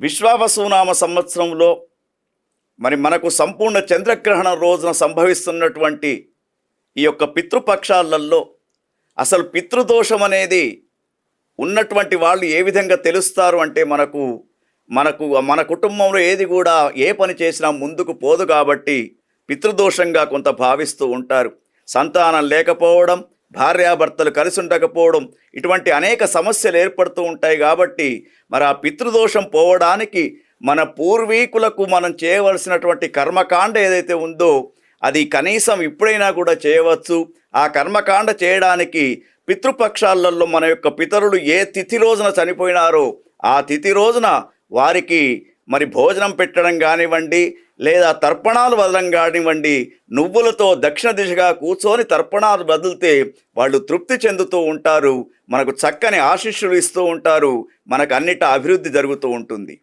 విశ్వావసునామ సంవత్సరంలో మరి మనకు సంపూర్ణ చంద్రగ్రహణం రోజున సంభవిస్తున్నటువంటి ఈ యొక్క పితృపక్షాలలో అసలు పితృదోషం అనేది ఉన్నటువంటి వాళ్ళు ఏ విధంగా తెలుస్తారు అంటే మనకు మనకు మన కుటుంబంలో ఏది కూడా ఏ పని చేసినా ముందుకు పోదు కాబట్టి పితృదోషంగా కొంత భావిస్తూ ఉంటారు. సంతానం లేకపోవడం భార్యాభర్తలు కలిసి ఉండకపోవడం ఇటువంటి అనేక సమస్యలు ఏర్పడుతూ ఉంటాయి కాబట్టి మరి ఆ పితృదోషం పోవడానికి మన పూర్వీకులకు మనం చేయవలసినటువంటి కర్మకాండ ఏదైతే ఉందో అది కనీసం ఇప్పుడైనా కూడా చేయవచ్చు. ఆ కర్మకాండ చేయడానికి పితృపక్షాలలో మన యొక్క పితరులు ఏ తిథి రోజున చనిపోయినారో ఆ తిథి రోజున వారికి మరి భోజనం పెట్టడం కానివ్వండి లేదా తర్పణాలు వదలం కానివ్వండి నువ్వులతో దక్షిణ దిశగా కూర్చొని తర్పణాలు వదిలితే వాళ్ళు తృప్తి చెందుతూ ఉంటారు. మనకు చక్కని ఆశీస్సులు ఇస్తూ ఉంటారు. మనకు అన్నిట అభివృద్ధి జరుగుతూ ఉంటుంది.